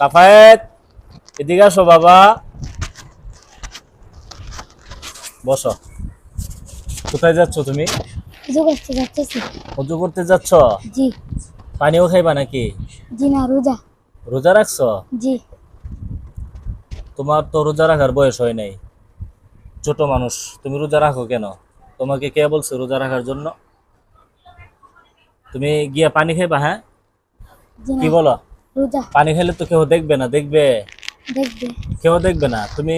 সাফায়েত এদিকে আসো বাবা। বসো। কোথায় যাচ্ছ তুমি? করতে যাচ্ছি। উজু করতে যাচ্ছ? জি। পানিও খাইবা নাকি? জি না রোজা। রোজা রাখছো? জি। তোমার তো রোজা রাখার বয়স হয় নাই। ছোট মানুষ তুমি রোজা রাখো কেন? তোমাকে কে বলছে রোজা রাখার জন্য? তুমি গিয়া পানি খাইবা হ্যাঁ? কি বলো? রোজা। পানি খেলে তো কেউ দেখবে না দেখবে? দেখবে। কেউ দেখবে না। তুমি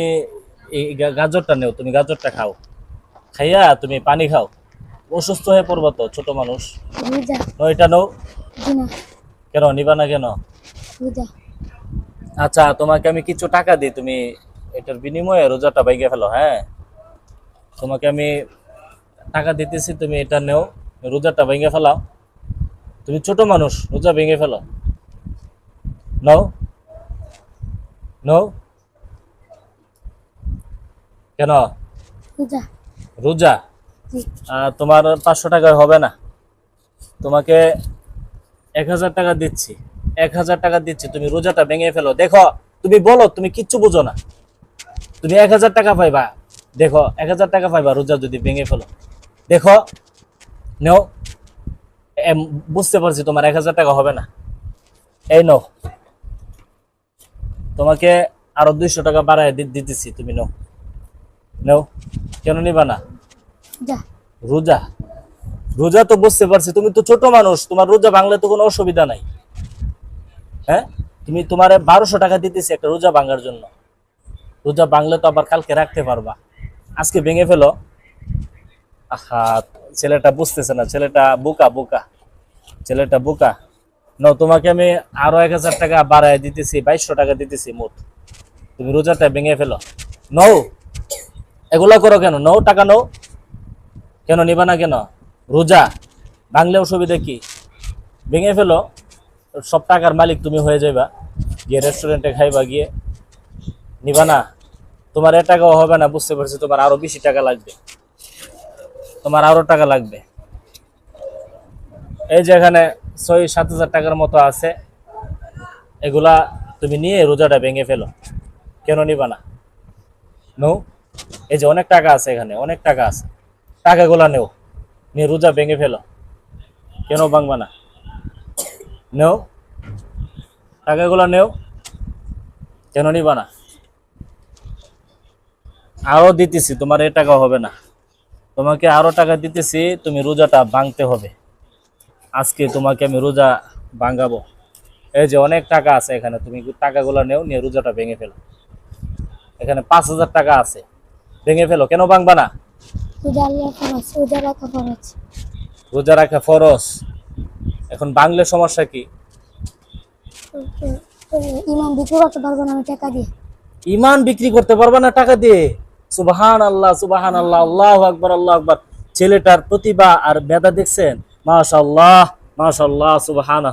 এই গাজরটা নেও তুমি গাজরটা খাও। খাইয়া তুমি পানি খাও। অসুস্থ হয়ে পড়বা তো ছোট মানুষ। এটা নাও। কেন নিবা না কেন? আচ্ছা তোমাকে আমি কিছু টাকা দিই তুমি এটার বিনিময়ে রোজাটা বাইকে ফেলো হ্যাঁ? তোমাকে আমি টাকা দিতেছি তুমি এটা নেও। রোজাটা ভেঙে ফেলাও। তুমি ছোট মানুষ রোজা ভেঙে ফেলো। নাও নাও কেন? রোজা। তোমার পাঁচশো টাকায় হবে না। তোমাকে এক হাজার টাকা দিচ্ছি। এক হাজার টাকা দিচ্ছি। তুমি রোজাটা ভেঙে ফেলো। দেখো তুমি বলো তুমি কিচ্ছু বুঝো না। তুমি এক হাজার টাকা পাইবা। দেখো এক হাজার টাকা পাইবা রোজা যদি ভেঙে ফেলো। দেখো নেও। বুঝতে পারছি তোমার এক হাজার টাকা হবে না। এই নো তোমাকে আরও দুইশো টাকা বাড়ায় দিতেছি তুমি নো নেও। কেন নিবা না? রোজা। রোজা তো বুঝতে পারছি তুমি তো ছোট মানুষ তোমার রোজা বাংলা তো কোনো অসুবিধা নাই। হ্যাঁ? তুমি তোমার বারোশো টাকা দিতেছি একটা রোজা ভাঙার জন্য। রোজা বাংলা তো আবার কালকে রাখতে পারবা। আজকে ভেঙে ফেলো। আহা ছেলেটা বুঝতেছে না ছেলেটা বোকা বোকা। ছেলেটা বোকা। ন তোমাকে আমি আরও এক হাজার টাকা বাড়ায় দিতেছি, বাইশশো টাকা দিতেছি মোট। তুমি রোজাটা ভেঙে ফেলো। নও এগুলা করো কেন? নও টাকা নও কেন নিবা না কেন? রোজা, ভাঙলে অসুবিধা কি? ভেঙে ফেলো, সব টাকার মালিক তুমি হয়ে যাইবা। গিয়ে রেস্টুরেন্টে খাইবা, গিয়ে নিবা না। তোমার এ টাকাও হবে না, বুঝতে পারছি, তোমার আরও বেশি টাকা লাগবে। তোমার আরও টাকা লাগবে। এই যে এখানে ছয়, সাত হাজার টাকার মতো আছে। এগুলা তুমি নিয়ে রোজাটা ভেঙে ফেলো। কেন নিবা না? নো, এই যে অনেক টাকা আছে এখানে, অনেক টাকা আছে। টাকাগুলা নেও, নিয়ে রোজা ভেঙে ফেলো। কেন ভাঙবা না? নেও, টাকাগুলা নেও, কেন নিবা না? আরও দিতেছি, তোমার এ টাকা হবে না। তোমাকে আরও টাকা দিতেছি, তুমি রোজাটা ভাঙতে হবে। আজকে তোমাকে আমি রোজা ভাঙাবো। এই যে অনেক টাকা আছে এখানে তুমি টাকাগুলা নেও নিয়ে রোজাটা ভেঙে ফেলো। এখানে পাঁচ হাজার টাকা আছে। ভেঙে ফেলো। কেন ভাঙবা না? রোজা রাখা ফরজ। এখন বাংলা সমস্যা কি? ইমাম বিক্রি করতে পারব না টাকা দিয়ে? ইমান বিক্রি করতে পারবা না টাকা দিয়ে? সুবাহান আল্লাহ সুবাহান আল্লাহ আল্লাহ আকবর আল্লাহ আকবর। ছেলেটার প্রতিভা আর মেধা দেখছেন? মাশাল্লাহ মাশাল্লাহ সুবাহান